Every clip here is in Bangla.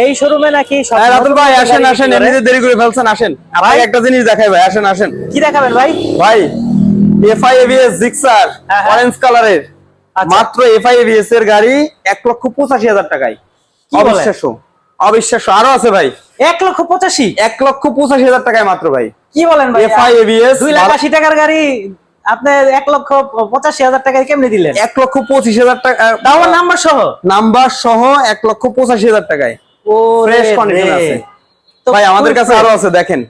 এই শোরুমে নাকি রাতুল ভাই আসেন আসেন এমনিতে দেরি করে ফেলছেন আসেন। আপনাকে একটা জিনিস দেখাই ভাই আসেন আসেন। কি দেখাবেন ভাই? ভাই এফআই এবিএস জিক্সার। অরেঞ্জ কালারের। মাত্র এফআই এবিএস এর গাড়ি এক লক্ষ পঁচাশি হাজার টাকায়। অবিশ্বাস্য অবিশ্বাস্য। আরও আছে ভাই। এক লক্ষ পঁচাশি? এক লক্ষ পঁচাশি হাজার টাকায় মাত্র ভাই। কি বলেন ভাই? এফআই এবিএস দুই লাখ আশি টাকার গাড়ি আপনি এক লক্ষ পঁচাশি হাজার টাকায় কেমনে দিলেন? এক লক্ষ পঁচিশ হাজার টাকা নাম্বার সহ? নাম্বার সহ এক লক্ষ পঁচাশি হাজার টাকায়। ফ্রেশ কন্ডিশন আছে। ভাই আমাদের কাছে আরও আছে দেখেন।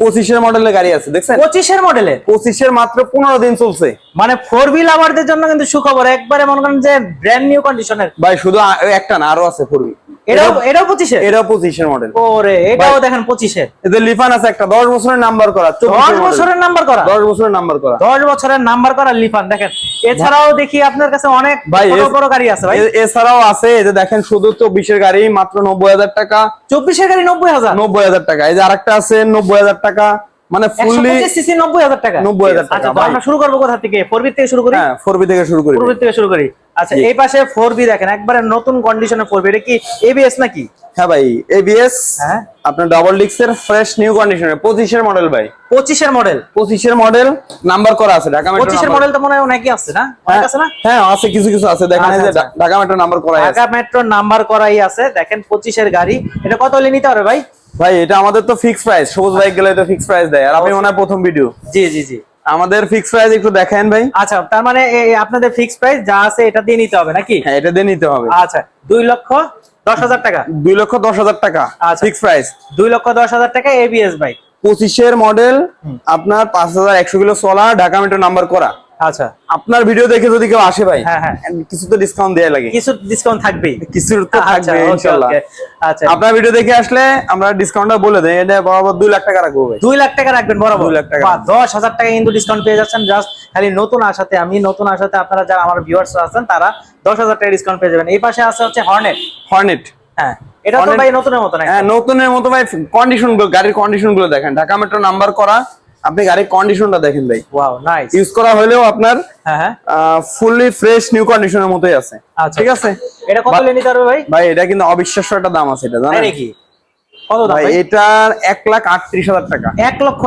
পঁচিশের মডেলের গাড়ি আছে দেখছেন? পঁচিশের মডেলে পঁচিশের মাত্র পনেরো দিন চলছে। মানে ফোর হুইল আওয়ারদের জন্য কিন্তু সুখবর। একবারে মনে করেন যে ব্র্যান্ড নিউ কন্ডিশনের ভাই শুধু একটা না আরও আছে ফুরবি এটাও এটাও পঁচিশের? এটাও পঁচিশের মডেল ওরে এটাও দেখেন পঁচিশের। এদের লিফান আছে একটা দশ বছরের নাম্বার করা দশ বছরের নাম্বার করা? দশ বছরের নাম্বার করা। দশ বছরের নাম্বার করা লিফান দেখেন। এছাড়াও দেখি আপনার কাছে অনেক ভাই, বড় বড় গাড়ি আছে ভাই। এছাড়াও আছে এই যে দেখেন শুধু চব্বিশের গাড়ি মাত্র নব্বই হাজার টাকা। চব্বিশের গাড়ি নব্বই হাজার? নব্বই হাজার টাকা। এই যে আরেকটা আছে নব্বই হাজার টাকা। মানে ফুললি সিসি নব্বই হাজার টাকা। 90,000 টাকা, আচ্ছা আমরা শুরু করব কোথা থেকে? ফোর বি থেকে শুরু করি? হ্যাঁ ফোর বি থেকে শুরু করি ফোর বি থেকে শুরু করি। আচ্ছা। এই পাশে ফোর বি দেখেন একবারে নতুন কন্ডিশনে ফোর বি এটা কি এবিএস নাকি? হ্যাঁ ভাই এবিএস হ্যাঁ। আপনার ডাবল ডিক্সের ফ্রেশ নিউ কন্ডিশনের পঁচিশের মডেল ভাই। পঁচিশের মডেল পঁচিশের মডেল নাম্বার করা আছে ঢাকা মেট্রো পঁচিশের number। মডেল তো মনে হয় অনেকই আছে না? অনেক হ্যাঁ, আছে না? হ্যাঁ আছে কিছু কিছু আছে। দেখেন এই যে আচ্ছা, ঢাকা মেট্রো নাম্বার করা আছে। ঢাকা মেট্রো নাম্বার করাই আছে। দেখেন পঁচিশের গাড়ি। এটা কত হলে নিতে পারবে ভাই? ভাই এটা আমাদের তো ফিক্স প্রাইস সবুজ বাইক গেলে তো ফিক্স প্রাইস দেয়। আর আপনি মনে হয় প্রথম ভিডিও জি জি জি। আমাদের ফিক্স প্রাইস একটু দেখেন ভাই। আচ্ছা তার মানে আপনাদের ফিক্স প্রাইস যা আছে এটা দিয়ে নিতে হবে নাকি? হ্যাঁ এটা দিয়ে নিতে হবে। আচ্ছা দুই লক্ষ দশ হাজার টাকা। দুই লক্ষ দশ হাজার টাকা আচ্ছা। ফিক্স প্রাইস দুই লক্ষ দশ হাজার টাকা এবিএস বাইক পঁচিশের মডেল আপনার পাঁচ হাজার একশো kilo solar Dhaka metro number করা। আচ্ছা। আপনার ভিডিও দেখে যদি কেউ আসে ভাই হ্যাঁ, হ্যাঁ। কিছু তো ডিসকাউন্ট দেয়া লাগে। কিছু ডিসকাউন্ট থাকবেই। কিছু তো আচ্ছা, থাকবে okay, আচ্ছা। আপনার ভিডিও দেখে আসলে আমরা ডিসকাউন্টটা বলে দেই এটা বরাবর দুই লাখ টাকা রাখব ভাই। দুই লাখ টাকা রাখবেন বরাবর। লাখ টাকা। দশ হাজার টাকা কিন্তু ডিসকাউন্ট পেয়ে যাচ্ছেন। জাস্ট খালি নতুন আসাতে আমি নতুন আসাতে আপনারা যারা আমার ভিউয়ার্স আছেন তারা দশ হাজার টাকা ডিসকাউন্ট পেয়ে যাবেন। এই পাশে আছে হচ্ছে হর্নেট হর্নেট হ্যাঁ এটা তো ভাই নতুনের মতো না হ্যাঁ নতুনের মতো ভাই কন্ডিশনগুলো গাড়ির কন্ডিশনগুলো দেখেন। ঢাকা মেট্রো নাম্বার করা আপনি গাড়ির কন্ডিশনটা দেখেন ভাই। ওয়াও নাইস ইউজ করা হলেও আপনার হ্যাঁ ফুললি ফ্রেশ নিউ কন্ডিশনের মতোই আছে। আচ্ছা। ঠিক আছে? এটা কত বা- হলে নিতে পারবে ভাই? ভাই এটা কিন্তু অবিশ্বাস্য একটা দাম আছে এটা জানেন? নাকি? কত দাম ভাই এটার লাখ টাকা। লক্ষ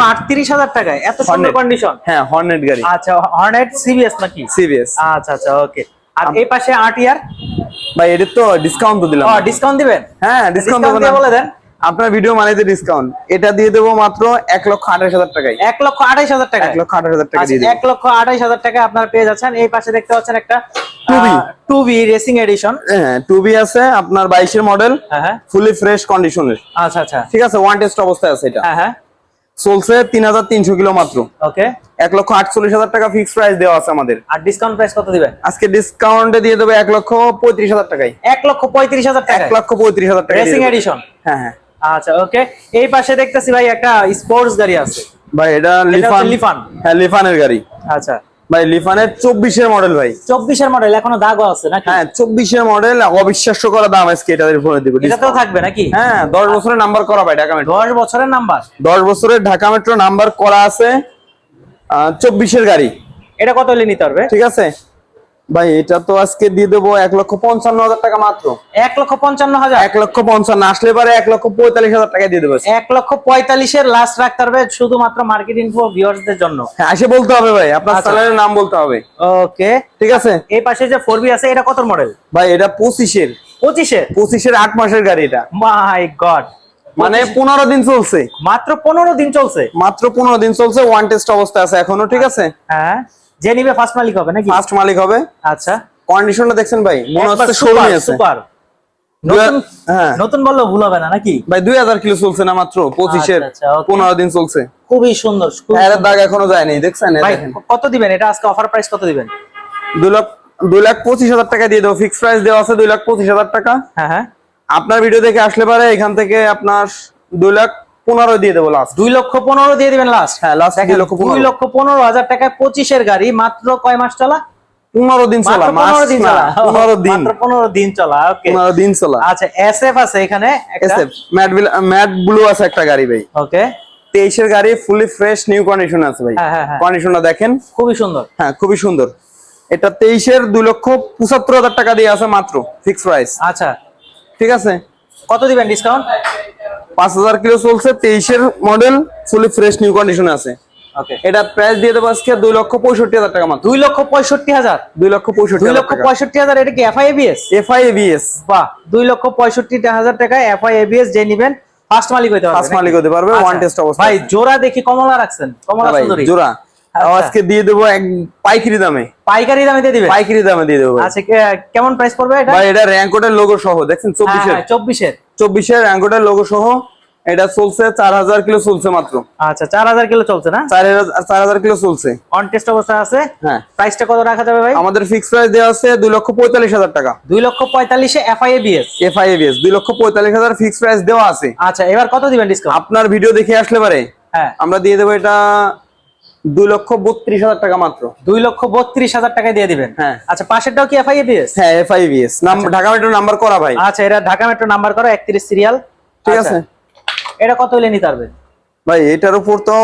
টাকায়? এত সুন্দর কন্ডিশন হ্যাঁ হর্নেট গাড়ি। আচ্ছা হর্নেট সিবিএস নাকি? সিবিএস আচ্ছা আচ্ছা ওকে আর এই পাশে ইয়ার ভাই এটার তো ডিসকাউন্ট তো দিলাম। ও ডিসকাউন্ট দিবেন? হ্যাঁ ডিসকাউন্ট ডিসকাউন্ট বলে দেন। আপনার ভিডিও মানেতে ডিসকাউন্ট এটা দিয়ে দেবো মাত্র এক লক্ষ আঠাশ হাজার টাকায়। এক লক্ষ আঠাইশ হাজার টাকা এক লক্ষ আঠাশ হাজার টাকা আচ্ছা, এক লক্ষ আঠাইশ হাজার টাকা আপনারা পেয়ে যাচ্ছেন। এই পাশে দেখতে পাচ্ছেন একটা 2B two B racing edition হ্যাঁ টু আছে আপনার বাইশের মডেল হ্যাঁ হ্যাঁ। ফুলি ফ্রেশ কন্ডিশনের আচ্ছা আচ্ছা। ঠিক আছে ওয়ান টেস্ট অবস্থায় আছে এটা। হ্যাঁ হ্যাঁ। চলছে তিন হাজার তিনশো কিলো মাত্র। ওকে। এক লক্ষ আটচল্লিশ হাজার টাকা ফিক্স প্রাইস দেওয়া আছে আমাদের। আর ডিসকাউন্ট প্রাইস কত দিবেন আজকে ডিসকাউন্টে দিয়ে দেবো এক লক্ষ পঁয়ত্রিশ হাজার টাকায়। এক লক্ষ পঁয়ত্রিশ হাজার এক লক্ষ পঁয়ত্রিশ হাজার টাকা রেসিং এডিশন হ্যাঁ হ্যাঁ। আচ্ছা ওকে এই পাশে দেখতেছি ভাই একটা স্পোর্টস গাড়ি আছে। ভাই এটা লিফান। লিফান। হ্যাঁ লিফানের গাড়ি। আচ্ছা। ভাই লিফানের চব্বিশের মডেল ভাই। চব্বিশের মডেল এখনও দাগও আছে নাকি? হ্যাঁ চব্বিশের মডেল অবিশ্বাস্য করা দাম আজকে এটাদের ফোনে দিব এটাতেও থাকবে নাকি? হ্যাঁ দশ বছরের নাম্বার করা ভাই ঢাকা মেট্রো দশ বছরের নাম্বার দশ বছরের ঢাকা মেট্রো নাম্বার করা আছে চব্বিশের গাড়ি। এটা কত হলে নিতে পারবে? ঠিক আছে? ভাই এটা তো আজকে দিয়ে দেবো এক লক্ষ পঞ্চান্ন হাজার টাকা মাত্র। এক লক্ষ পঞ্চান্ন হাজার। এক লক্ষ পঞ্চান্ন আসলে পারে এক লক্ষ পঁয়তাল্লিশ হাজার টাকা দিয়ে দেবো। এক লক্ষ পঁয়তাল্লিশের লাস্ট রাখতে হবে শুধুমাত্র মার্কেট ইনফো ভিউয়ার্সদের জন্য। হ্যাঁ এসে বলতে হবে ভাই আপনার। চ্যানেলের নাম বলতে হবে। ওকে। ঠিক আছে? এই পাশে যে ফোর বি আছে এটা কত মডেল ভাই এটা পঁচিশের। পঁচিশে পঁচিশের আট মাসের গাড়ি এটা। মাই গড মানে পনেরো দিন চলছে। মাত্র পনেরো দিন চলছে? মাত্র পনেরো দিন চলছে ওয়ান টেস্ট অবস্থা আছে এখনও ঠিক আছে? হ্যাঁ। যে নিবে ফার্স্ট মালিক হবে নাকি? ফার্স্ট মালিক হবে। আচ্ছা। কন্ডিশনটা দেখছেন ভাই মনে হচ্ছে শোরুমে আছে সুপার। নতুন হ্যাঁ। নতুন বললেও ভুল হবে না নাকি? ভাই দুই হাজার কিলো চলছে না মাত্র পঁচিশের আচ্ছা, okay. পনেরো দিন চলছে। খুবই সুন্দর খুবই এর দাগ এখনও যায়নি দেখছেন? ভাই কত দিবেন? এটা আজকে অফার প্রাইস কত দিবেন? দুই লাখ দুই লাখ পঁচিশ হাজার টাকা দিয়ে দেবো। ফিক্স প্রাইস দেওয়া আছে দুই লাখ পঁচিশ হাজার টাকা। হ্যাঁ হ্যাঁ। আপনার ভিডিও দেখে আসলে পারে এখান থেকে আপনার দুই লাখ পনেরো দিয়ে দেবো লাস্ট দুই লক্ষ পনেরো দিয়ে দিবেন লাস্ট হ্যাঁ লাস্ট এক লক্ষ দুই লক্ষ পনেরো হাজার টাকায় পঁচিশের গাড়ি মাত্র কয় মাস চলা? পনেরো দিন চলা পনেরো দিন চলা। পনেরো দিন। পনেরো দিন চলা ওকে পনেরো দিন চলা। আচ্ছা এস এফ আছে এখানে এসএফ ম্যাট ম্যাট ব্লু আছে একটা গাড়ি ভাই। ওকে তেইশের গাড়ি ফুলি ফ্রেশ নিউ কন্ডিশন আছে ভাই। হ্যাঁ, হ্যাঁ, হ্যাঁ। কন্ডিশনটা দেখেন। খুবই সুন্দর। হ্যাঁ খুবই সুন্দর। এটা তেইশের দুই লক্ষ পঁচাত্তর হাজার টাকা দিয়ে আছে মাত্র ফিক্স প্রাইস আচ্ছা। ঠিক আছে? কত দিবেন ডিসকাউন্ট পাঁচ হাজার কিলো চলছে তেইশের মডেল ফুলি ফ্রেশ নিউ কন্ডিশনে আছে। ওকে এটা প্রাইস দিয়ে দেবো আজকে দুই লক্ষ পঁয়ষট্টি হাজার টাকা মাত্র। দুই লক্ষ পঁয়ষট্টি হাজার? দুই লক্ষ পঁয়ষট্টি দুই লক্ষ টাকা। পঁয়ষট্টি হাজার এটা কি এফআই এবিএস এফআই এবিএস বাহ দুই লক্ষ পঁয়ষট্টি হাজার টাকায় এফআই এবিএস যে নিবেন ফার্স্ট মালিক হইতে পারবে ফার্স্ট মালিক হতে পারবে আচ্ছা। ওয়ান টেস্ট অবস্থা ভাই জোড়া দেখি কমলা রাখছেন কমলা হ্যাঁ সুন্দরী। জোড়া। আচ্ছা। আজকে দিয়ে দেবো এক পাইকারি দামে। পাইকারি দামে দিয়ে দিবেন পাইকারি দামে দিয়ে দেবো আচ্ছা কেমন প্রাইস পড়বে এটা? ভাই এটা র্যাঙ্কোটের লোগো সহ দেখছেন? চব্বিশের। চব্বিশের। চব্বিশের র্যাঙ্কোটের লোগো সহ এটা চলছে চার হাজার কিলো চলছে মাত্র। আচ্ছা চার হাজার কিলো চলছে না? চার হাজার কিলো চলছে। অন টেস্ট অবস্থা আছে? হ্যাঁ। প্রাইসটা কত রাখা যাবে ভাই? আমাদের ফিক্স প্রাইস দেওয়া আছে দুই লক্ষ পঁয়তাল্লিশ হাজার টাকা। দুই লক্ষ পঁয়তাল্লিশে এফআই এবিএস এফআই এবিএস দুই লক্ষ পঁয়তাল্লিশ হাজার ফিক্স প্রাইস দেওয়া আছে। আচ্ছা এবার কত দিবেন ডিসকাউন্ট আপনার ভিডিও দেখে আসলে পারে। হ্যাঁ। আমরা দিয়ে দেবো এটা দুই লক্ষ বত্রিশ হাজার টাকা মাত্র। দুই লক্ষ বত্রিশ হাজার টাকায় দিয়ে দিবেন? হ্যাঁ। আচ্ছা পাশেরটাও কি হ্যাঁ এবিএস ঢাকা মেট্রো নাম্বার করা ভাই। আচ্ছা এটা ঢাকা মেট্রো নাম্বার করো একত্রিশ সিরিয়াল ঠিক আছে। এটা কত হলে নিতে পারবে ভাই এটার উপর তো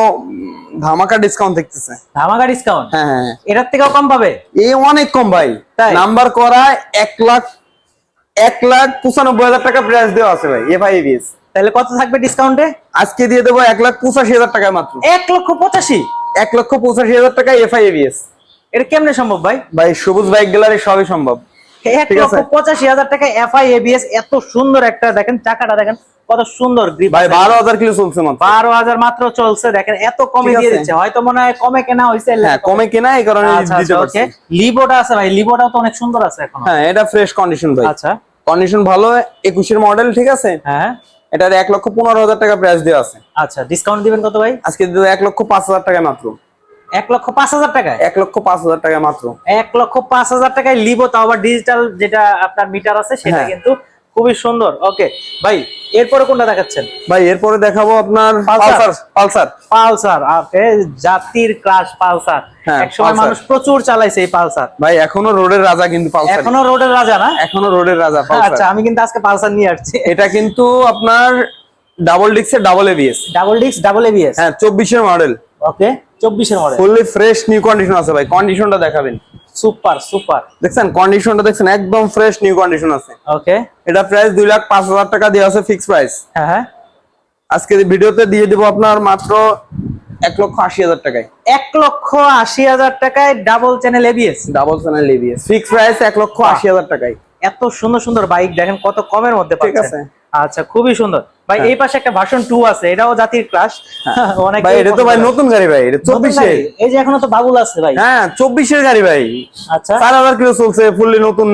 ধামাকা ডিসকাউন্ট দেখতেছে। ধামাকা ডিসকাউন্ট হ্যাঁ হ্যাঁ হ্যাঁ। এটার থেকেও কম পাবে? এই অনেক কম ভাই। তাই? নাম্বার করা এক লাখ এক লাখ পঁচানব্বই হাজার টাকা প্রাইস দেওয়া আছে ভাই এফআই এবিএস তাহলে কত থাকবে ডিসকাউন্টে আজকে দিয়ে দেবো এক লাখ পঁচাশি হাজার টাকায় মাত্র। এক লক্ষ পঁচাশি? এক লক্ষ পঁচাশি হাজার টাকা এফ এফআই এবিএস এটা কেমনে সম্ভব ভাই? ভাই সবুজ বাইক গ্যালারি সবই সম্ভব। এক লক্ষ পঁচাশি হাজার টাকা এফআই এবিএস এত সুন্দর একটা দেখেন চাকাটা দেখেন কত সুন্দর গ্রিপ ভাই বারো হাজার কিলো চলছে মাত্র। চলছে দেখেন এত কমে ঠিক দিয়ে দিচ্ছে। হয়তো মনে হয় কমে কেনা হ্যাঁ কমে কেনা এই কারণে আচ্ছা দিতে আচ্ছা লিবোটা আছে ভাই লিবোটাও তো অনেক সুন্দর আছে এখন। হ্যাঁ এটা ফ্রেশ কন্ডিশন ভাই। আচ্ছা। কন্ডিশন ভালো একুশের মডেল ঠিক আছে? হ্যাঁ। এটার এক লক্ষ পনেরো হাজার টাকা প্রাইস দেওয়া আছে। আচ্ছা ডিসকাউন্ট দিবেন কত ভাই? আজকে দেবো এক লক্ষ পাঁচ হাজার টাকা মাত্র। এক লক্ষ পাঁচ হাজার টাকায়? এক লক্ষ পাঁচ হাজার টাকা মাত্র। এক লক্ষ পাঁচ হাজার টাকায় লিবো তাও আবার ডিজিটাল যেটা আপনার মিটার আছে সেটা হ্যাঁ। কিন্তু খুবই সুন্দর। ওকে ভাই এরপরে কোনটা দেখাচ্ছেন? ভাই এরপরে দেখাবো আপনার পালসার। পালসার। পালসার। ওকে জাতির ক্রাশ পালসার। হ্যাঁ, একসময় মানুষ প্রচুর চালাইছে এই পালসার। ভাই এখনও রোডের রাজা কিন্তু পালসার এখনও রোডের রাজা না? এখনও রোডের রাজা পালসার। আচ্ছা আমি কিন্তু আজকে পালসার নিয়ে আসছি। এটা কিন্তু আপনার double ডিক্সের double ABS double disc double ABS হ্যাঁ চব্বিশের মডেল। ওকে চব্বিশের model. Fully fresh new condition আছে ভাই কন্ডিশনটা দেখাবেন। Super super. দেখছেন কন্ডিশনটা দেখছেন একদম ফ্রেশ নিউ কন্ডিশন আছে। ওকে এটা প্রাইস দুই লাখ পাঁচ হাজার টাকা দেওয়া আছে ফিক্স প্রাইস হ্যাঁ হ্যাঁ। আজকে ভিডিওতে দিয়ে দিব আপনার মাত্র এক লক্ষ আশি হাজার টাকায়। এক লক্ষ আশি হাজার টাকায় double channel ABS double channel ABS fix price এক লক্ষ আশি হাজার টাকায়। এত সুন্দর সুন্দর বাইক দেখেন কত কমের মধ্যে ঠিক আছে। আচ্ছা খুবই সুন্দর। ভাই হ্যাঁ। এই পাশে একটা ভার্সন টু আছে এটাও জাতির ক্লাস অনেক ভাই এটা তো ভাই নতুন গাড়ি ভাই এটা চব্বিশে এই যে এখনও তো বাবুল আছে ভাই। হ্যাঁ চব্বিশের গাড়ি ভাই। আচ্ছা। চার হাজার কিলো চলছে ফুললি নতুন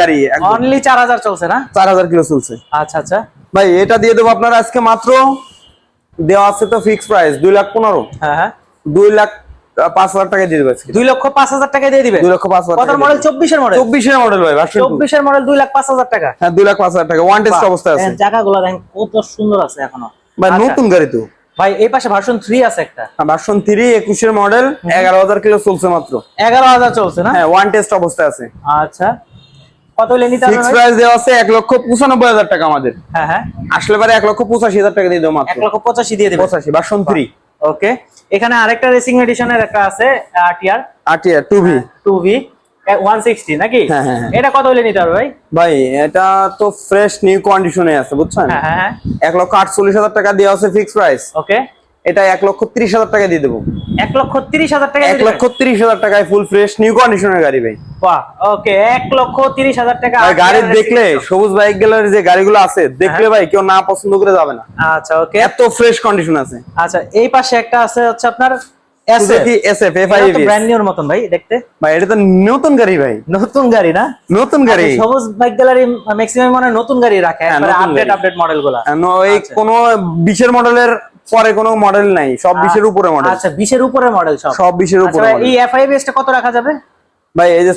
গাড়ি অনলি চার হাজার চলছে না? চার হাজার কিলো চলছে। আচ্ছা আচ্ছা। ভাই এটা দিয়ে দেবো আপনার আজকে মাত্র দেওয়া আছে তো ফিক্স প্রাইস দুই লাখ পনেরো। হ্যাঁ হ্যাঁ। দুই লাখ আহ, পাঁচ হাজার টাকা দিয়ে দেবো দুই লক্ষ পাঁচ হাজার টাকা দিয়ে দিবে? দুই লক্ষ পাঁচ হাজার মডেল চব্বিশের মডেল। চব্বিশের মডেল ভাই চব্বিশের মডেল দুই লাখ পাঁচ হাজার টাকা। হ্যাঁ দুই লাখ পাঁচ হাজার টাকা। ওয়ান টেস্ট অবস্থায় আছে। জায়গাগুলো দেখেন কত সুন্দর আছে এখনও। ভাই আচ্ছা, নতুন গাড়ি তো। ভাই এই পাশে ভার্সন থ্রি আছে একটা। ভার্সন থ্রি একুশের মডেল এগারো হাজার কিলো চলছে মাত্র। এগারো হাজার চলছে না? হ্যাঁ ওয়ান টেস্ট অবস্থায় আছে। আচ্ছা। কত হলে নিতে হবে? ফিক্স প্রাইস দেওয়া আছে এক লক্ষ পঁচানব্বই হাজার টাকা আমাদের। হ্যাঁ হ্যাঁ। আসলে পারে এক লক্ষ পঁচাশি হাজার টাকা দিয়ে দেবো মাত্র। লক্ষ দিয়ে দেবে। ভার্সন থ্রি ওকে এখানে আরেকটা রেসিং এডিশনের একটা আছে RTR two V one sixty নাকি? হ্যাঁ, হ্যাঁ, হ্যাঁ। এটা কত হলে নিতে হবে ভাই? ভাই এটা তো ফ্রেশ নিউ কন্ডিশনে আছে বুঝছেন? হ্যাঁ হ্যাঁ হ্যাঁ। এক লক্ষ আটচল্লিশ হাজার টাকা দেওয়া আছে ফিক্সড প্রাইস ওকে এটা এক লক্ষ ত্রিশ হাজার টাকা দিয়ে দেবো। এক লক্ষ তিরিশ হাজার টাকা এক লক্ষ ত্রিশ হাজার টাকায় ফুল ফ্রেশ নিউ কন্ডিশনের গাড়ি ভাই। বাহ ওকে এক লক্ষ তিরিশ হাজার টাকা গাড়ি দেখলে সবুজ বাইক গেলার যে গাড়িগুলো আছে দেখলে ভাই কেউ না পছন্দ করে যাবে না। আচ্ছা ওকে এত ফ্রেশ কন্ডিশন আছে। আচ্ছা এই পাশে একটা আছে হচ্ছে আপনার এসএফ এফআই ব্র্যান্ড নিউর মতন ভাই দেখতে। ভাই এটা তো নতুন গাড়ি ভাই। নতুন গাড়ি না? নতুন গাড়ি। আচ্ছা, সবুজ বাইক গ্যালারি ম্যাক্সিমাম মানে নতুন গাড়ি রাখে হ্যাঁ, আপডেট আপডেট এই আচ্ছা। মডেলের পরে কোনো মডেল নাই সব বিশের উপরে মডেল আচ্ছা উপরে মডেল সব। আচ্ছা উপরে। এই টা কত রাখা যাবে? ভাই এই যে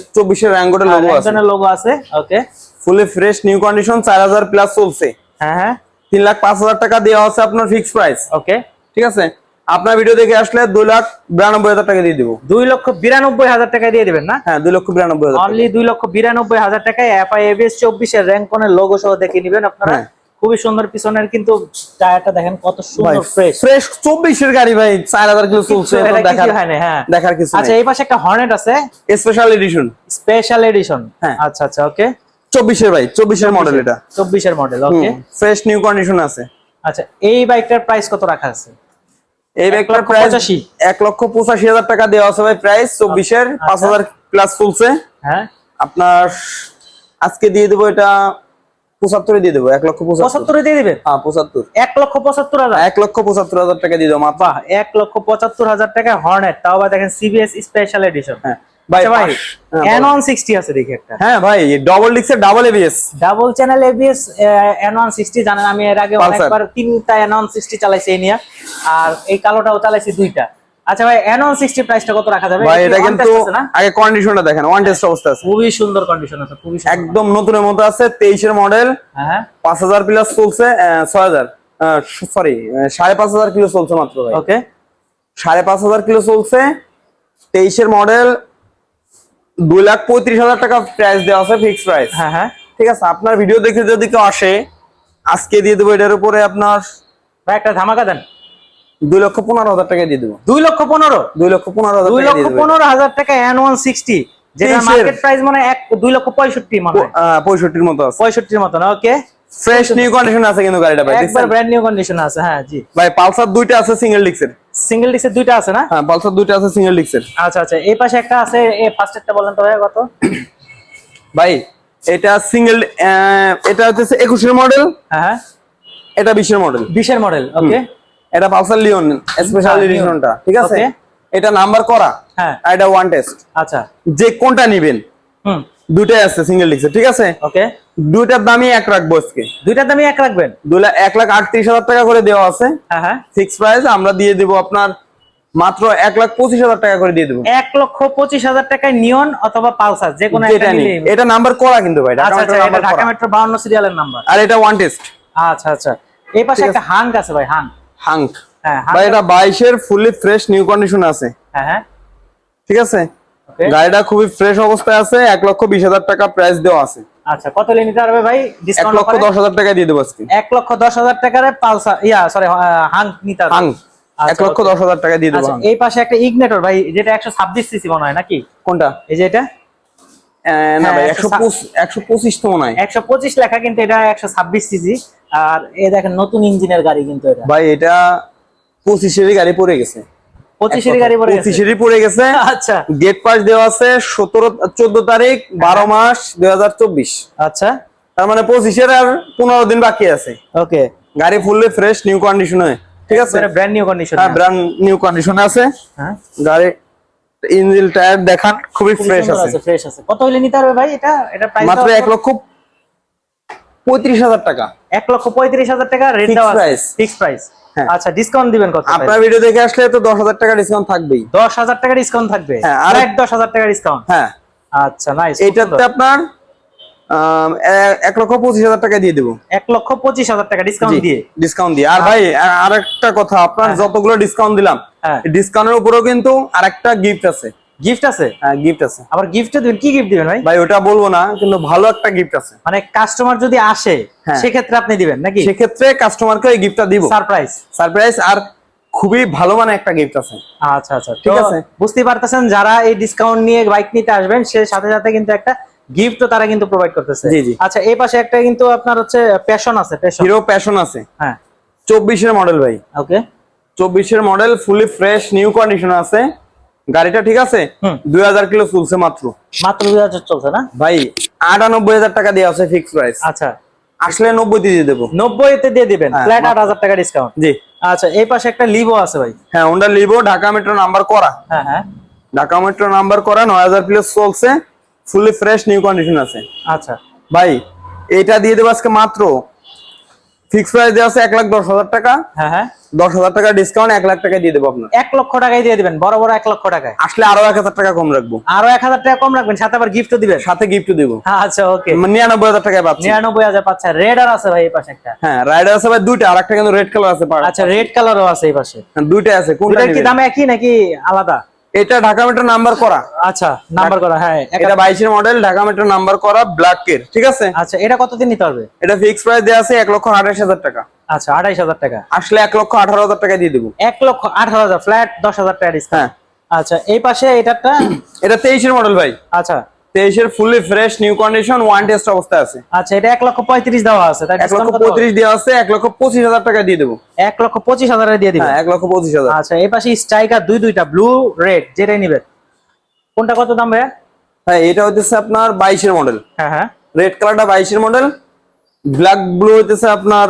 লোগো আছে। একজনের লোগো আছে okay fully fresh new condition চার হাজার প্লাস চলছে। হ্যাঁ হ্যাঁ। লাখ পাঁচ হাজার টাকা দেওয়া আছে আপনার ফিক্স প্রাইস ওকে ঠিক আছে? আপনার ভিডিও দেখে আসলে দুই লাখ বিরানব্বই হাজার টাকা দিয়ে দিবো। দুই লক্ষ বিরানব্বই হাজার টাকা দিয়ে দিবেন না? হ্যাঁ দুই লক্ষ বিরানব্বই হাজার অনলি দুই লক্ষ বিরানব্বই হাজার টাকায় এফআইএবিএস চব্বিশের র্যাঙ্কনের লোগো সহ দেখে নিবেন আপনারা। হ্যাঁ। খুবই সুন্দর পিছনের কিন্তু টায়ারটা দেখেন কত সুন্দর ফ্রেশ ফ্রেশ চব্বিশের গাড়ি ভাই চার হাজার কিলো চলছে দেখার হ্যাঁ দেখার কিছু আচ্ছা এই পাশে একটা হর্নেট আছে। স্পেশাল এডিশন স্পেশাল এডিশন হ্যাঁ। আচ্ছা আচ্ছা ওকে চব্বিশের ভাই চব্বিশের মডেল এটা। চব্বিশের model okay fresh new condition আছে। আচ্ছা এই বাইকটার প্রাইস কত রাখা আছে? এই ব্যাগটার প্রাইস পঁচাশি। এক লক্ষ পঁচাশি হাজার টাকা দেওয়া আছে ভাই প্রাইস চব্বিশের আচ্ছা। পাঁচ হাজার প্লাস চলছে। হ্যাঁ। আপনার আজকে দিয়ে দেবো এটা পঁচাত্তরে দিয়ে দেবো 1 লক্ষ পঁচাত্তর। পঁচাত্তরে দিয়ে দিবেন? হ্যাঁ পঁচাত্তর। এক লক্ষ পঁচাত্তর হাজার? এক লক্ষ পঁচাত্তর হাজার টাকা দিয়ে মাত্র। বাহ এক লক্ষ পঁচাত্তর হাজার টাকা হর্নেট। তাও আবার দেখেন সিবিএস স্পেশাল এডিশন হ্যাঁ। ভাই আচ্ছা হ্যাঁ, এন বলো। ওয়ান সিক্সটি আছে দেখি একটা। হ্যাঁ ভাই double ডিক্সের double ABS double channel ABS জানেন আমি এর আগে অনেকবার তিনটা চালাইছি এই নিয়ে। আর এই কালোটাও চালাইছি দুইটা। আচ্ছা ভাই এন ওয়ান সিক্সটি প্রাইসটা কত রাখা যাবে? ভাই এটা কিন্তু test আছে না? আগে কন্ডিশনটা দেখেন ওয়ান টেস্ট অবস্থা আছে। খুবই সুন্দর কন্ডিশন আছে খুবই একদম নতুনের মতো আছে তেইশের মডেল হ্যাঁ হ্যাঁ। পাঁচ হাজার প্লাস চলছে ছয় হাজার। সরি সাড়ে পাঁচ হাজার কিলো চলছে মাত্র ভাই। ওকে সাড়ে পাঁচ হাজার কিলো চলছে তেইশের মডেল দুই লাখ পঁয়ত্রিশ হাজার টাকা প্রাইস দেওয়া আছে ফিক্সড প্রাইস হ্যাঁ হ্যাঁ। ঠিক আছে আপনার ভিডিও দেখে যদি কেউ আসে আজকে দিয়ে দেবো এটার উপরে আপনার ভাই একটা ধামাকা দেন। দুই লক্ষ পনেরো হাজার টাকা দিয়ে দেবো। দুই লক্ষ পনেরো? দুই লক্ষ পনেরো হাজার দুই লক্ষ পনেরো হাজার টাকা এন ওয়ান সিক্সটি যেটা। মার্কেট প্রাইস মানে এক দুই লক্ষ পঁয়ষট্টি মতো পঁয়ষট্টির আহ, পঁয়ষট্টির মতো না ওকে ফ্রেশ নিউ কন্ডিশন আছে কিন্তু গাড়িটা ভাই একবার ব্র্যান্ড নিউ কন্ডিশন আছে হ্যাঁ জি। ভাই পালসার দুইটা আছে সিঙ্গেল ডিক্সের সিঙ্গেল ডিসের দুইটা আছে না? হ্যাঁ পালসার দুইটা আছে সিঙ্গেল ডিক্সের আচ্ছা আচ্ছা এই পাশে একটা আছে এই ফার্স্ট একটা বলেন তো ভাই কত? ভাই এটা সিঙ্গেল এটা হচ্ছে একুশের মডেল হ্যাঁ এটা বিশের মডেল বিশের মডেল ওকে এটা পালসার লিওন স্পেশাল হ্যাঁ, এডিশনটা ঠিক আছে? এটা নাম্বার করা হ্যাঁ। এটা ওয়ান টেস্ট আচ্ছা। যে কোনটা নিবেন হুম। দুটাই আছে সিঙ্গেল ডিক্সের ঠিক আছে? ওকে। দুইটার দামই এক রাখব আজকে। দুইটার দামই এক রাখবেন? দুই লাখ এক লাখ আটত্রিশ হাজার টাকা করে দেওয়া আছে। হ্যাঁ হ্যাঁ। ফিক্স প্রাইস আমরা দিয়ে দেবো আপনার মাত্র এক লাখ পঁচিশ হাজার টাকা করে দিয়ে দেবো। এক লক্ষ পঁচিশ হাজার টাকায় নিয়ন অথবা পালসার যে কোনো এটা নাম্বার করা কিন্তু ভাই ঢাকা আচ্ছা আচ্ছা মেট্রো ঢাকা মেট্রো বাউন্ন সিরিয়ালের নাম্বার আর এটা ওয়ান টেস্ট আচ্ছা আচ্ছা। এই পাশে একটা হাঙ্ক আছে ভাই হাঙ্ক হাঙ্ক হ্যাঁ ভাই এটা বাইশের ফুললি ফ্রেশ নিউ কন্ডিশন আছে। হ্যাঁ হ্যাঁ। ঠিক আছে? গাড়িটা খুবই ফ্রেশ অবস্থায় আছে এক লক্ষ বিশ হাজার টাকা প্রাইস দেওয়া আছে। আচ্ছা কত লে নিতে পারবে ভাই? এক লক্ষ দশ হাজার টাকা দিয়ে দেবো আজকে। এক লক্ষ দশ হাজার টাকার পালসার ইয়া সরি হাঙ্ক নিতে পারবে। হাঙ্ক এক আচ্ছা, লক্ষ। দশ হাজার টাকা দিয়ে দেবো আচ্ছা এই পাশে একটা ইগনেটর ভাই যেটা একশো ছাব্বিশ সিসি মনে হয় নাকি? কোনটা? এই যে এটা? না হ্যাঁ, ভাই পঁচিশ একশো পঁচিশ তো মনে হয়। একশো পঁচিশ লেখা কিন্তু এটা একশো ছাব্বিশ সিসি আর এ দেখেন নতুন ইঞ্জিনের গাড়ি কিন্তু এটা। ভাই এটা পঁচিশেরই গাড়ি পড়ে গেছে। পঁচিশেরই পড়ে গেছে। আচ্ছা। গেট পাস দেওয়া আছে সতেরো চোদ্দ তারিখ বারো মাস দুই আচ্ছা। তার মানে পঁচিশের আর পনেরো দিন বাকি আছে। ওকে। গাড়ি ফুললি ফ্রেশ নিউ কন্ডিশনে ঠিক আছে? ব্র্যান্ড নিউ কন্ডিশন হ্যাঁ ব্র্যান্ড নিউ কন্ডিশনে আছে। হ্যাঁ। গাড়ি ইঞ্জিন টায়ার দেখান খুবই ফ্রেশ আছে। ফ্রেশ আছে। কত হইলে নিতে পারবে ভাই এটা? এটা প্রাইস মাত্র এক লক্ষ পঁয়ত্রিশ হাজার টাকা। এক লক্ষ পঁয়ত্রিশ হাজার টাকা রেট দেওয়া ফিক্স প্রাইস। আচ্ছা ডিসকাউন্ট দিবেন কত আপনার ভিডিও দেখে আসলে তো দশ হাজার টাকা ডিসকাউন্ট থাকবেই। দশ হাজার টাকা ডিসকাউন্ট থাকবে? হ্যাঁ, আর- আর দশ টাকা ডিসকাউন্ট হ্যাঁ। আচ্ছা নাইস এটাতে আপনার আম, এ- এক লক্ষ পঁচিশ হাজার টাকা দিয়ে দেবো। এক লক্ষ পঁচিশ হাজার টাকা ডিসকাউন্ট দিয়ে? ডিসকাউন্ট দিয়ে। আর ভাই আ- আরেকটা কথা আপনার যতগুলো ডিসকাউন্ট দিলাম হ্যাঁ। ডিসকাউন্টের উপরেও কিন্তু আরেকটা গিফট আছে। গিফট আছে? হ্যাঁ গিফট আছে। আবার গিফট দিবেন। কি গিফট দিবেন ভাই? ভাই ওটা বলব না কিন্তু ভালো একটা গিফট আছে। মানে কাস্টমার যদি আসে হ্যাঁ। সেক্ষেত্রে আপনি দিবেন নাকি? সেক্ষেত্রে কাস্টমারকে এই গিফটটা দিব। সারপ্রাইজ সারপ্রাইজ আর খুবই ভালো মানে একটা গিফট আছে। আচ্ছা আচ্ছা। ঠিক আছে। বুঝতেই পারতেছেন যারা এই ডিসকাউন্ট নিয়ে বাইক নিতে আসবেন সে সাথে সাথে কিন্তু একটা গিফটও তারা কিন্তু প্রোভাইড করতেছে। জি, জি। আচ্ছা এই পাশে একটা কিন্তু আপনার হচ্ছে প্যাশন আছে প্যাশন হিরো প্যাশন আছে। হ্যাঁ। চব্বিশের মডেল ভাই। ওকে চব্বিশের model fully fresh new condition আছে। গাড়িটা ঠিক আছে? দুই হাজার কিলো চলছে মাত্র। মাত্র দুই হাজার চলছে না? ভাই আটানব্বই হাজার টাকা দেওয়া আছে ফিক্স প্রাইস আচ্ছা। আসলে নব্বই দিয়ে দেবো। নব্বইতে দিয়ে দিবেন? ফ্ল্যাট আট হাজার টাকা ডিসকাউন্ট জি। আচ্ছা এই পাশে একটা লিভো আছে ভাই। হ্যাঁ Honda Livo Dhaka metro number করা। হ্যাঁ হ্যাঁ। ঢাকা মেট্রো নাম্বার করা নয় হাজার প্লেস চলছে। ফুলি ফ্রেশ নিউ কন্ডিশন আছে। আচ্ছা। ভাই এটা দিয়ে দেবো আজকে মাত্র। ফিক্স প্রাইস দেওয়া আছে এক লাখ দশ হাজার টাকা। হ্যাঁ হ্যাঁ। দশ হাজার টাকা ডিসকাউন্ট এক লাখ টাকা দিয়ে দেবো আপনার। এক লক্ষ টাকায় দিয়ে দিবেন বড় বড় এক লক্ষ টাকায়। আসলে আরও এক হাজার টাকা কম রাখব। আরও এক হাজার টাকা কম রাখবেন সাথে আবার গিফটও দিবেন। সাথে গিফট দেবো। আচ্ছা ওকে নিরানব্বই হাজার টাকায় পাচ্ছি। নিরানব্বই হাজার পাচ্ছে। রেড আর আছে ভাই এই পাশে একটা। হ্যাঁ রাইডার আছে ভাই দুইটা আর একটা কিন্তু রেড কালার আছে আচ্ছা রেড কালারও আছে এই পাশে। হ্যাঁ, দুইটা আছে। কোনটা কি? দাম একই নাকি আলাদা? এটা ঢাকা মেট্রো নাম্বার করা। আচ্ছা নাম্বার করা হ্যাঁ এটা বাইশের মডেল ঢাকা মেট্রো নাম্বার করা ব্ল্যাক এর ঠিক আছে? আচ্ছা এটা কতদিন নিতে হবে? এটা ফিক্স প্রাইস দেওয়া আছে এক লক্ষ আঠাশ হাজার টাকা। আচ্ছা আঠাইশ হাজার টাকা। আসলে এক লক্ষ আঠারো হাজার টাকা দিয়ে দেবো। এক লক্ষ আঠারো হাজার ফ্ল্যাট দশ হাজার টাকা হ্যাঁ। আচ্ছা এই পাশে এটাটা এটা তেইশের মডেল ভাই। আচ্ছা। তেইশের fresh new condition one test অবস্থায় আছে। আচ্ছা এটা এক লক্ষ পঁয়ত্রিশ দেওয়া আছে এক লক্ষ? পঁয়ত্রিশ দেওয়া আছে এক লক্ষ পঁচিশ হাজার টাকা দিয়ে দেবো। এক লক্ষ পঁচিশ হাজারে দিয়ে দিবেন। হ্যাঁ এক লক্ষ পঁচিশ হাজার। আচ্ছা এই পাশে স্ট্রাইকার দুই দুইটা ব্লু রেড যেটাই নিবেন। কোনটা কত দাম ভাইয়া? হ্যাঁ এটা হচ্ছে আপনার বাইশের মডেল হ্যাঁ হ্যাঁ। রেড কালারটা বাইশের মডেল ব্ল্যাক ব্লু হইতেছে আপনার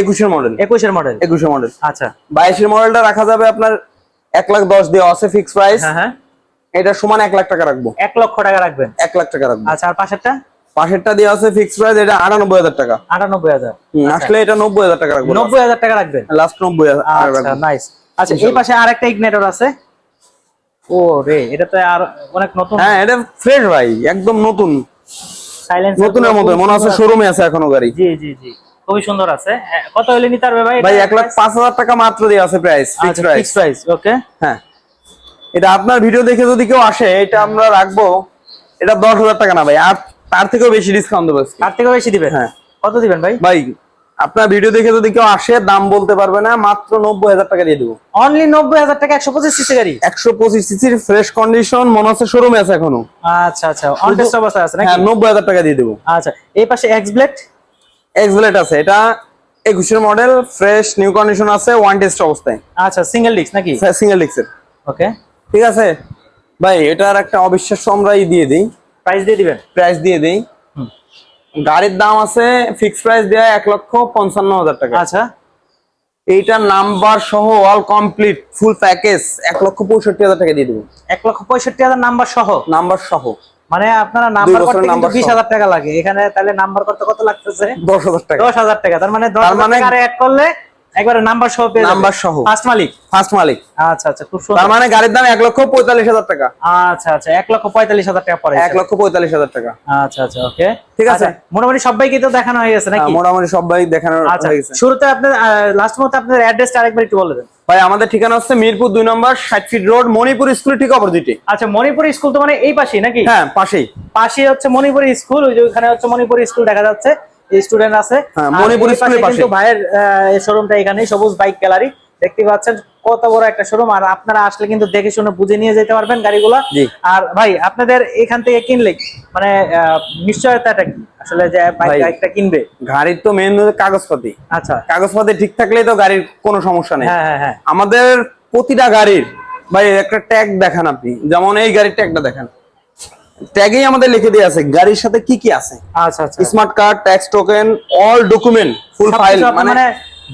একুশের মডেল একুশের মডেল একুশের মডেল আচ্ছা। বাইশের মডেলটা রাখা যাবে আপনার এক লাখ দশ দেওয়া আছে ফিক্স প্রাইস হ্যাঁ হ্যাঁ। এটা সমান এক লাখ টাকা রাখব। এক লক্ষ টাকা রাখবেন। এক লাখ টাকা রাখব। আচ্ছা আর পাশেরটা? পাশেরটা দেওয়া আছে ফিক্স প্রাইস এটা আটানব্বই হাজার টাকা। আটানব্বই হাজার। আসলে এটা নব্বই হাজার টাকা রাখব নব্বই হাজার টাকা রাখবেন? লাস্ট নব্বই হাজার আচ্ছা নাইস আচ্ছা এই পাশে আরেকটা ইগনেটর আছে? ও রে এটা তো আর অনেক নতুন। হ্যাঁ এটা ফ্রেশ ভাই একদম নতুন। সাইলেন্স নতুনের মতো মনে হচ্ছে শোরুমে আছে এখনও গাড়ি। জি জি জি। খুবই সুন্দর আছে। হ্যাঁ, কত হইলে নিতে পারবে ভাই? ভাই এক লাখ পাঁচ হাজার টাকা মাত্র দেওয়া আছে price fix price fix price okay হ্যাঁ। এটা আপনার ভিডিও দেখে যদি কেউ আসে এটা আমরা রাখব। এটা দশ হাজার টাকা না ভাই আর তার থেকেও বেশি ডিসকাউন্ট দেবো। তার থেকে বেশি দিবেন? হ্যাঁ। কত দিবেন ভাই? ভাই আপনার ভিডিও দেখে যদি কেউ আসে দাম বলতে পারবে না মাত্র নব্বই হাজার টাকা দিয়ে দেবো। অনলি নব্বই হাজার টাকা একশো পঁচিশ সিসি গাড়ি? একশো পঁচিশ সিসির ফ্রেশ কন্ডিশন মনে হচ্ছে শোরুমে আছে এখনও। আচ্ছা আচ্ছা অন টেস্ট অবস্থায় আছে নাকি? হ্যাঁ নব্বই হাজার টাকা দিয়ে দেবো। আচ্ছা এই পাশে এক্স ব্লেড এক্সলেট আছে। এটা একুশের মডেল ফ্রেশ নিউ কন্ডিশন আছে ওয়ান টেস্ট অবস্থায়। আচ্ছা সিঙ্গেল ডিস্ক নাকি? সিঙ্গেল ডিক্সের ওকে ঠিক আছে? ভাই এটার একটা অবিশ্বাস্য আমরাই দিয়ে দিই। প্রাইস দিয়ে দিবেন? প্রাইস দিয়ে দিই। গাড়ির দাম আছে ফিক্স প্রাইস দেয়া এক লক্ষ পঞ্চান্ন হাজার টাকা। আচ্ছা। এইটার নাম্বার সহ অল কমপ্লিট ফুল প্যাকেজ এক লক্ষ পঁয়ষট্টি হাজার টাকা দিয়ে দেবো। এক লক্ষ পঁয়ষট্টি হাজার নাম্বার সহ? নাম্বার সহ। মানে আপনারা নাম্বার করতে কিন্তু নাম্বার বিশ সহ। হাজার টাকা লাগে। এখানে তাহলে নাম্বার করতে কত লাগতেছে? দশ হাজার টাকা। দশ হাজার টাকা। তার মানে দশ তার হাজার মানে- টাকা অ্যাড করলে একবারে নাম্বার সহ পেয়ে নাম্বার সহ। ফার্স্ট মালিক? ফার্স্ট মালিক। আচ্ছা আচ্ছা খুব তার সুন্দর মানে গাড়ির দাম এক লক্ষ পঁয়তাল্লিশ হাজার টাকা। আচ্ছা আচ্ছা এক লক্ষ পঁয়তাল্লিশ হাজার টাকা পরে এক লক্ষ পঁয়তাল্লিশ হাজার টাকা। আচ্ছা আচ্ছা ওকে ঠিক আছে। মোটামুটি সবাইকে তো দেখানো হয়ে গেছে নাকি? হ্যাঁ, মোটামুটি সবাই দেখানো আচ্ছা হয়ে গেছে। শুরুতে আপনার লাস্ট মধ্যে আপনার অ্যাড্রেসটা আরেকবার একটু বলে দেন। ভাই আমাদের ঠিকানা হচ্ছে মিরপুর দুই নম্বর ষাট ফিট রোড মণিপুর স্কুল ঠিক অপোজিটে। আচ্ছা মণিপুর স্কুল তো মানে এই পাশেই নাকি? হ্যাঁ পাশেই। পাশে হচ্ছে মণিপুর স্কুল ওই যে ওখানে হচ্ছে মণিপুর স্কুল দেখা যাচ্ছে। স্টুডেন্ট আছে। হ্যাঁ। কিন্তু ভাইয়ের শোরুমটা এখানে সবুজ বাইক গ্যালারি দেখতে পাচ্ছেন কত বড় একটা শোরুম আর আপনারা আসলে কিন্তু দেখে শুনে বুঝে নিয়ে যেতে পারবেন গাড়িগুলো। আর ভাই আপনাদের এখান থেকে কিনলে মানে নিশ্চয়তাটা কি? আসলে যে। বাইকটা কিনবে। গাড়ির তো মেন কাগজপাতি। আচ্ছা। কাগজপাতি ঠিক থাকলেই তো গাড়ির কোনো সমস্যা নেই। হ্যাঁ হ্যাঁ হ্যাঁ। আমাদের প্রতিটা গাড়ির ভাই একটা ট্যাগ দেখান আপনি। যেমন এই গাড়ির ট্যাগটা দেখেন। ট্যাগেই আমাদের লিখে দিয়ে আছে গাড়ির সাথে কি কি আছে? আচ্ছা আচ্ছা। Smart card tax token all document full file মানে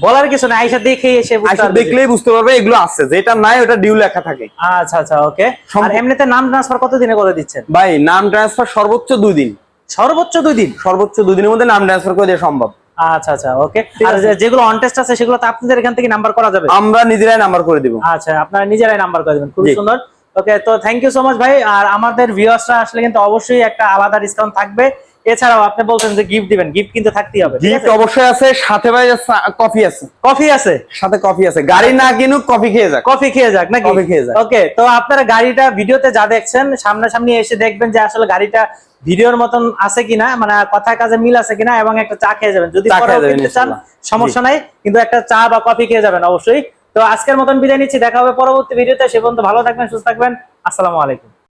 বলার কিছু না আইসা দেখে এসে বুঝতে পারবে। দেখলেই বুঝতে পারবে এগুলো আছে যেটা নাই ওটা ডিউ লেখা থাকে। আচ্ছা আচ্ছা ওকে আর এমনিতে নাম ট্রান্সফার কত দিনে করে দিচ্ছেন? ভাই নাম ট্রান্সফার সর্বোচ্চ দুই দিন। সর্বোচ্চ দুই দিন? সর্বোচ্চ দুই দিনের মধ্যে নাম ট্রান্সফার করে দেওয়া সম্ভব। আচ্ছা আচ্ছা ওকে আর যেগুলো অন টেস্ট আছে সেগুলো তো আপনাদের এখান থেকে নাম্বার করা যাবে? আমরা নিজেরাই নাম্বার করে দিব। আচ্ছা আপনারা নিজেরাই নাম্বার করে দেবেন। খুব সুন্দর। ওকে তো থ্যাংক ইউ সো মাচ ভাই। আর আমাদের ভিউয়ার্সরা আসলে কিন্তু অবশ্যই একটা আলাদা ডিসকাউন্ট থাকবে। এছাড়াও আপনি বলছেন যে গিফট দিবেন গিফট কিন্তু থাকতেই হবে গিফট অবশ্যই আছে সাথে ভাই কফি আছে। কফি আছে? সাথে কফি আছে। গাড়ি না কিনুক কফি খেয়ে যাক। কফি খেয়ে যাক নাকি? কফি খেয়ে যাক। ওকে তো আপনারা গাড়িটা ভিডিওতে যা দেখছেন সামনাসামনি এসে দেখবেন যে আসলে গাড়িটা ভিডিওর মতন আছে কিনা মানে কথায় কাজে মিল আছে কিনা এবং একটা চা খেয়ে যাবেন। যদি সমস্যা নাই কিন্তু একটা চা বা কফি খেয়ে যাবেন অবশ্যই। তো আজকের মতন বিদায় নিচ্ছি, দেখা হবে পরবর্তী ভিডিওতে। সে পর্যন্ত ভালো থাকবেন, সুস্থ থাকবেন। আসসালামু আলাইকুম।